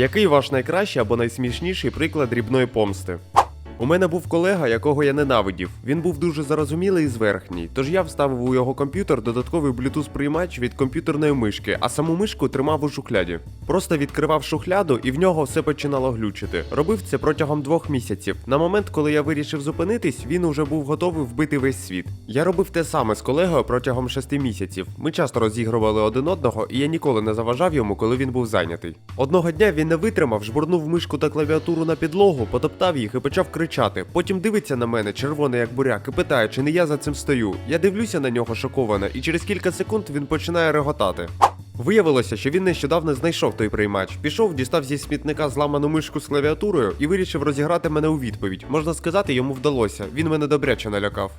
Який ваш найкращий або найсмішніший приклад дрібної помсти? У мене був колега, якого я ненавидів. Він був дуже зарозумілий і зверхній, тож я вставив у його комп'ютер додатковий Bluetooth приймач від комп'ютерної мишки, а саму мишку тримав у шухляді. Просто відкривав шухляду і в нього все починало глючити. Робив це протягом двох місяців. На момент, коли я вирішив зупинитись, він уже був готовий вбити весь світ. Я робив те саме з колегою протягом шести місяців. Ми часто розігрували один одного, і я ніколи не заважав йому, коли він був зайнятий. Одного дня він не витримав, жбурнув мишку та клавіатуру на підлогу, потоптав їх і почав кричати. Потім дивиться на мене, червоний як буряк, і питає, чи не я за цим стою. Я дивлюся на нього шоковано, і через кілька секунд він починає реготати. Виявилося, що він нещодавно знайшов той приймач, пішов, дістав зі смітника зламану мишку з клавіатурою і вирішив розіграти мене у відповідь. Можна сказати, йому вдалося. Він мене добряче налякав.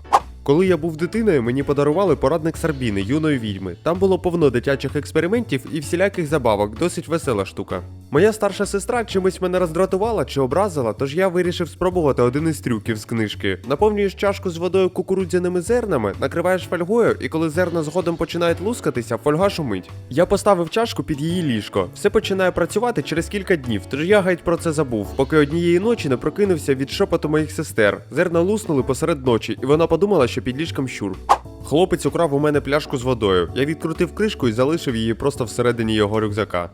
Коли я був дитиною, мені подарували порадник Сарбіни, юної відьми. Там було повно дитячих експериментів і всіляких забавок, досить весела штука. Моя старша сестра чимось мене роздратувала чи образила, тож я вирішив спробувати один із трюків з книжки. Наповнюєш чашку з водою кукурудзяними зернами, накриваєш фольгою, і коли зерна згодом починають лускатися, фольга шумить. Я поставив чашку під її ліжко. Все починає працювати через кілька днів, тож я геть про це забув, поки однієї ночі не прокинувся від шепоту моїх сестер. Зерна луснули посеред ночі, і вона подумала, що під ліжком щур. Хлопець украв у мене пляшку з водою. Я відкрутив кришку і залишив її просто всередині його рюкзака.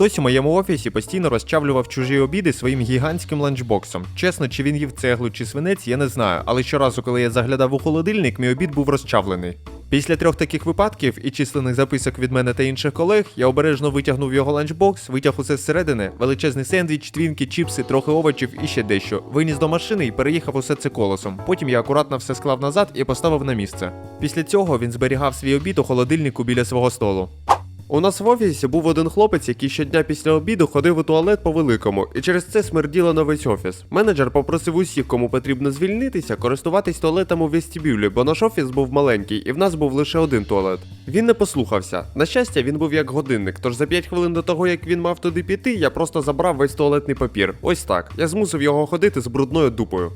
Хтось у моєму офісі постійно розчавлював чужі обіди своїм гігантським ланчбоксом. Чесно, чи він їв цеглу чи свинець, я не знаю, але щоразу, коли я заглядав у холодильник, мій обід був розчавлений. Після трьох таких випадків і численних записок від мене та інших колег, я обережно витягнув його ланчбокс, витяг усе зсередини, величезний сендвіч, твінки, чіпси, трохи овочів і ще дещо. Виніс до машини і переїхав усе це колесом. Потім я акуратно все склав назад і поставив на місце. Після цього він зберігав свій обід у холодильнику біля свого столу. У нас в офісі був один хлопець, який щодня після обіду ходив у туалет по великому, і через це смерділо на весь офіс. Менеджер попросив усіх, кому потрібно звільнитися, користуватись туалетом у вестибюлі, бо наш офіс був маленький, і в нас був лише один туалет. Він не послухався. На щастя, він був як годинник, тож за 5 хвилин до того, як він мав туди піти, я просто забрав весь туалетний папір. Ось так. Я змусив його ходити з брудною дупою.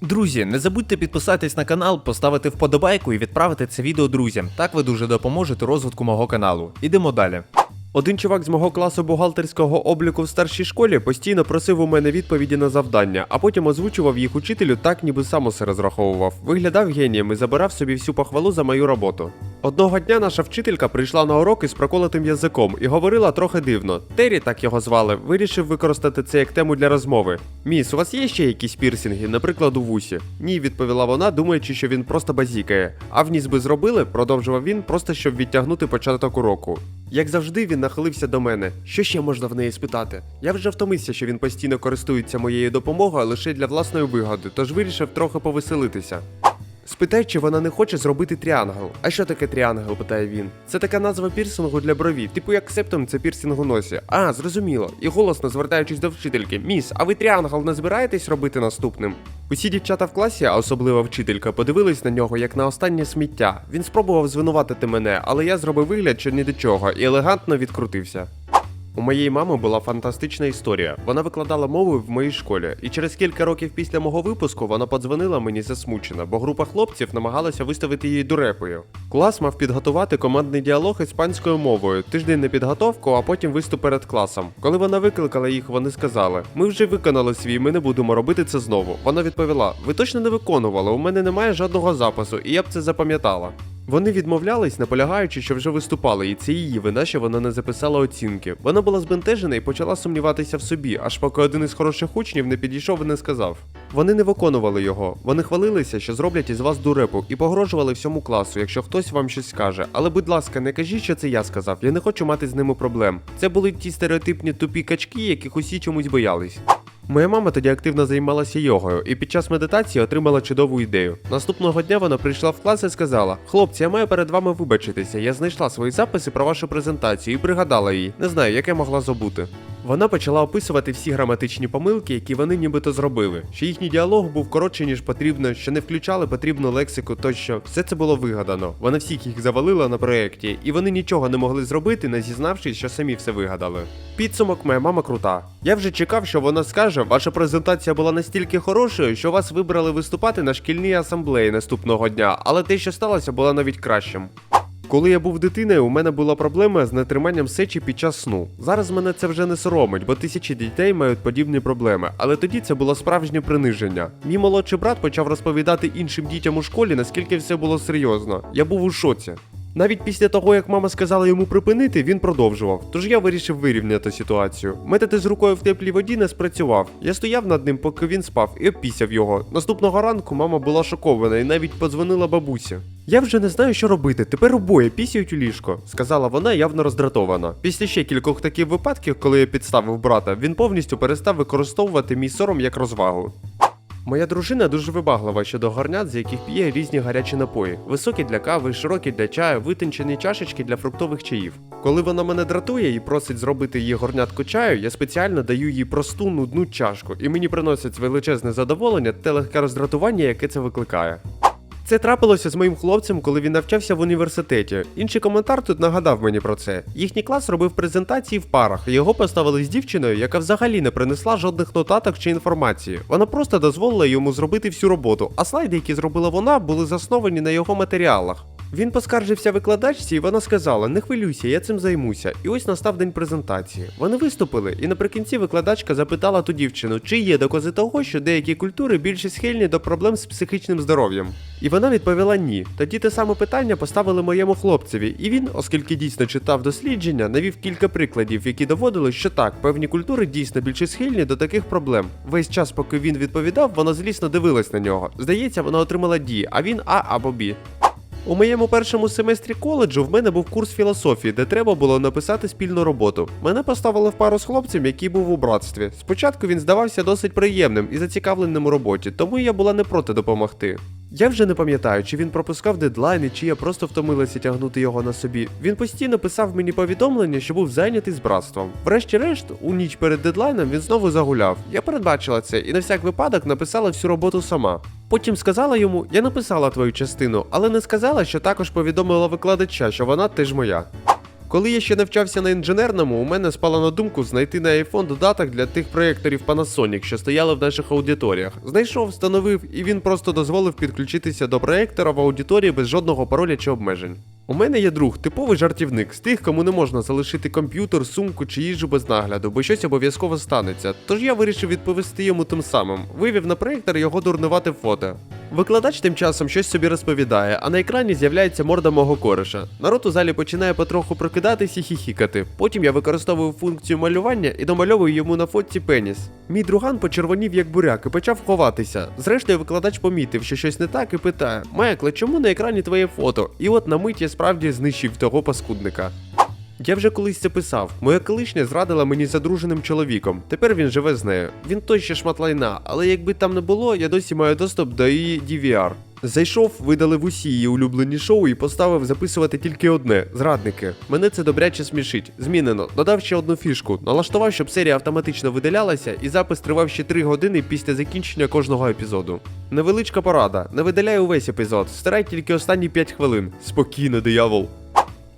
Друзі, не забудьте підписатись на канал, поставити вподобайку і відправити це відео друзям. Так ви дуже допоможете розвитку мого каналу. Ідемо далі. Один чувак з мого класу бухгалтерського обліку в старшій школі постійно просив у мене відповіді на завдання, а потім озвучував їх учителю так, ніби сам усе розраховував. Виглядав генієм і забирав собі всю похвалу за мою роботу. Одного дня наша вчителька прийшла на урок із проколотим язиком і говорила трохи дивно. Террі, так його звали, вирішив використати це як тему для розмови. Міс, у вас є ще якісь пірсінги, наприклад, у вусі? Ні, відповіла вона, думаючи, що він просто базікає. А вніс би зробили, продовжував він, просто щоб відтягнути початок уроку. Як завжди, він нахилився до мене. Що ще можна в неї спитати? Я вже втомився, що він постійно користується моєю допомогою лише для власної вигоди, тож вирішив трохи повеселитися. Спитай, чи вона не хоче зробити тріангл. А що таке тріангл? питає він. Це така назва пірсингу для брові, типу як септом це пірсинг у носі. А, зрозуміло. І голосно звертаючись до вчительки: Міс, а ви тріангл не збираєтесь робити наступним? Усі дівчата в класі, а особливо вчителька, подивились на нього як на останнє сміття. Він спробував звинуватити мене, але я зробив вигляд, що ні до чого, і елегантно відкрутився. У моєї мами була фантастична історія. Вона викладала мови в моїй школі, і через кілька років після мого випуску вона подзвонила мені засмучена, бо група хлопців намагалася виставити її дурепою. Клас мав підготувати командний діалог іспанською мовою, тиждень на підготовку, а потім виступ перед класом. Коли вона викликала їх, вони сказали: Ми вже виконали свій, ми не будемо робити це знову. Вона відповіла: Ви точно не виконували, у мене немає жодного запису, і я б це запам'ятала. Вони відмовлялись, наполягаючи, що вже виступали, і це її вина, що вона не записала оцінки. Вона була збентежена і почала сумніватися в собі, аж поки один із хороших учнів не підійшов і не сказав. Вони не виконували його. Вони хвалилися, що зроблять із вас дурепу, і погрожували всьому класу, якщо хтось вам щось скаже. Але, будь ласка, не кажіть, що це я сказав. Я не хочу мати з ними проблем. Це були ті стереотипні тупі качки, яких усі чомусь боялись. Моя мама тоді активно займалася йогою і під час медитації отримала чудову ідею. Наступного дня вона прийшла в клас і сказала: Хлопці, я маю перед вами вибачитися. Я знайшла свої записи про вашу презентацію і пригадала її. Не знаю, як я могла забути. Вона почала описувати всі граматичні помилки, які вони нібито зробили, що їхній діалог був коротше, ніж потрібно, що не включали потрібну лексику, тощо все це було вигадано. Вона всіх їх завалила на проєкті, і вони нічого не могли зробити, не зізнавшись, що самі все вигадали. Підсумок моя мама крута. Я вже чекав, що вона скаже, ваша презентація була настільки хорошою, що вас вибрали виступати на шкільній асамблеї наступного дня, але те, що сталося, було навіть кращим. Коли я був дитиною, у мене була проблема з нетриманням сечі під час сну. Зараз мене це вже не соромить, бо тисячі дітей мають подібні проблеми, але тоді це було справжнє приниження. Мій молодший брат почав розповідати іншим дітям у школі, наскільки все було серйозно. Я був у шоці. Навіть після того, як мама сказала йому припинити, він продовжував. Тож я вирішив вирівняти ситуацію. Метод із рукою в теплій воді не спрацював. Я стояв над ним, поки він спав, і опісяв його. Наступного ранку мама була шокована і навіть подзвонила бабусі. Я вже не знаю, що робити. Тепер обоє пісяють у ліжко, сказала вона, явно роздратована. Після ще кількох таких випадків, коли я підставив брата, він повністю перестав використовувати мій сором як розвагу. Моя дружина дуже вибаглива щодо горнят, з яких п'є різні гарячі напої: високі для кави, широкі для чаю, витончені чашечки для фруктових чаїв. Коли вона мене дратує і просить зробити їй горнятку чаю, я спеціально даю їй просту нудну чашку, і мені приносить величезне задоволення те легке роздратування, яке це викликає. Це трапилося з моїм хлопцем, коли він навчався в університеті. Інший коментар тут нагадав мені про це. Їхній клас робив презентації в парах, його поставили з дівчиною, яка взагалі не принесла жодних нотаток чи інформації. Вона просто дозволила йому зробити всю роботу, а слайди, які зробила вона, були засновані на його матеріалах. Він поскаржився викладачці, і вона сказала: Не хвилюйся, я цим займуся. І ось настав день презентації. Вони виступили, і наприкінці викладачка запитала ту дівчину, чи є докази того, що деякі культури більше схильні до проблем з психічним здоров'ям. І вона відповіла ні. Тоді те саме питання поставили моєму хлопцеві, і він, оскільки дійсно читав дослідження, навів кілька прикладів, які доводили, що так, певні культури дійсно більше схильні до таких проблем. Весь час, поки він відповідав, вона злісно дивилась на нього. Здається, вона отримала Ді, а він А або Бі. У моєму першому семестрі коледжу в мене був курс філософії, де треба було написати спільну роботу. Мене поставили в пару з хлопцем, який був у братстві. Спочатку він здавався досить приємним і зацікавленим у роботі, тому я була не проти допомогти. Я вже не пам'ятаю, чи він пропускав дедлайни, чи я просто втомилася тягнути його на собі. Він постійно писав мені повідомлення, що був зайнятий з братством. Врешті-решт, у ніч перед дедлайном він знову загуляв. Я передбачила це і на всяк випадок написала всю роботу сама. Потім сказала йому, я написала твою частину, але не сказала, що також повідомила викладача, що вона теж моя. Коли я ще навчався на інженерному, у мене спала на думку знайти на iPhone додаток для тих проєкторів Panasonic, що стояли в наших аудиторіях. Знайшов, встановив, і він просто дозволив підключитися до проєктора в аудиторії без жодного пароля чи обмежень. У мене є друг, типовий жартівник, з тих, кому не можна залишити комп'ютер, сумку чи їжу без нагляду, бо щось обов'язково станеться. Тож я вирішив відповісти йому тим самим. Вивів на проєктор його дурнувате фото. Викладач тим часом щось собі розповідає, а на екрані з'являється морда мого кореша. Народ у залі починає потроху прокидатись і хіхікати. Потім я використовую функцію малювання і домальовую йому на фотці пеніс. Мій друган почервонів як буряк і почав ховатися. Зрештою, викладач помітив, що щось не так, і питає: Майкле, чому на екрані твоє фото? І от на мить я справді знищив того паскудника. Я вже колись це писав. Моя колишня зрадила мені задруженим чоловіком. Тепер він живе з нею. Він той ще шмат лайна, але якби там не було, я досі маю доступ до її DVR. Зайшов, видалив усі її улюблені шоу і поставив записувати тільки одне зрадники. Мене це добряче смішить. Змінено. Додав ще одну фішку. Налаштував, щоб серія автоматично видалялася, і запис тривав ще 3 години після закінчення кожного епізоду. Невеличка порада. Не видаляй увесь епізод, Старай тільки останні 5 хвилин. Спокійно, диявол.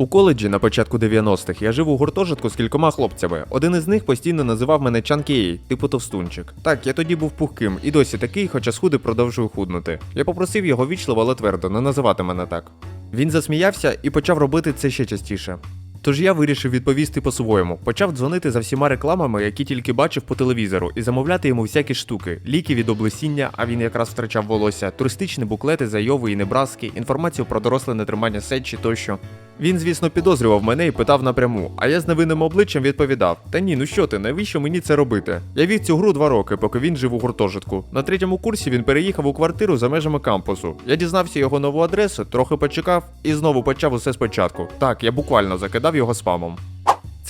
У коледжі на початку 90-х я жив у гуртожитку з кількома хлопцями. Один із них постійно називав мене Чанкєй, типу товстунчик. Так, я тоді був пухким і досі такий, хоча схуди продовжую худнути. Я попросив його вічливо, але твердо, не називати мене так. Він засміявся і почав робити це ще частіше. Тож я вирішив відповісти по-своєму. Почав дзвонити за всіма рекламами, які тільки бачив по телевізору, і замовляти йому всякі штуки: ліки від облесіння, а він якраз втрачав волосся, туристичні буклети з Айови і Небраски, інформацію про доросле нетримання сечі тощо. Він, звісно, підозрював мене і питав напряму, а я з невинним обличчям відповідав: Та ні, ну що ти, навіщо мені це робити? Я вів цю гру два роки, поки він жив у гуртожитку. На третьому курсі він переїхав у квартиру за межами кампусу. Я дізнався його нову адресу, трохи почекав і знову почав усе спочатку. Так, я буквально закидав його спамом.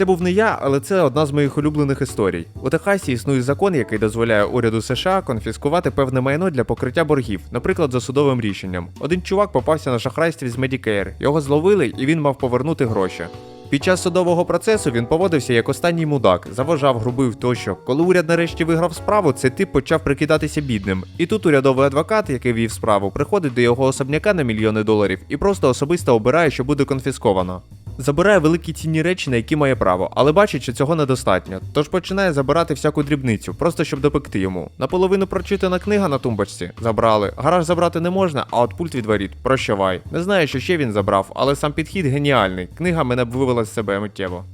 Це був не я, але це одна з моїх улюблених історій. У Техасі існує закон, який дозволяє уряду США конфіскувати певне майно для покриття боргів, наприклад, за судовим рішенням. Один чувак попався на шахрайстві з Medicare. Його зловили, і він мав повернути гроші. Під час судового процесу він поводився як останній мудак, заважав, грубив тощо. Коли уряд нарешті виграв справу, цей тип почав прикидатися бідним. І тут урядовий адвокат, який вів справу, приходить до його особняка на мільйони доларів і просто особисто обирає, що буде конфісковано. Забирає великі цінні речі, на які має право, але бачить, що цього недостатньо. Тож починає забирати всяку дрібницю, просто щоб допекти йому. Наполовину прочитана книга на тумбочці. Забрали. Гараж забрати не можна, а от пульт від воріт. Прощавай. Не знаю, що ще він забрав, але сам підхід геніальний. Книга мене б вивела з себе миттєво.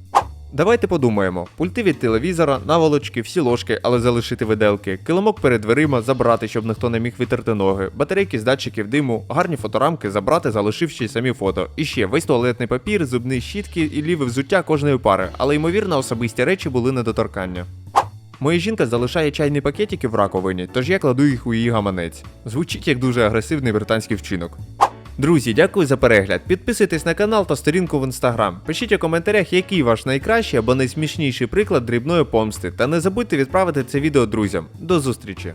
Давайте подумаємо: пульти від телевізора, наволочки, всі ложки, але залишити виделки, килимок перед дверима забрати, щоб ніхто не міг витерти ноги, батарейки з датчиків диму, гарні фоторамки забрати, залишивши самі фото. І ще весь туалетний папір, зубні щітки і ліве взуття кожної пари, але ймовірно особисті речі були недоторкання. Моя жінка залишає чайні пакетики в раковині, тож я кладу їх у її гаманець. Звучить як дуже агресивний британський вчинок. Друзі, дякую за перегляд. Підписуйтесь на канал та сторінку в інстаграм. Пишіть у коментарях, який ваш найкращий або найсмішніший приклад дрібної помсти. Та не забудьте відправити це відео друзям. До зустрічі!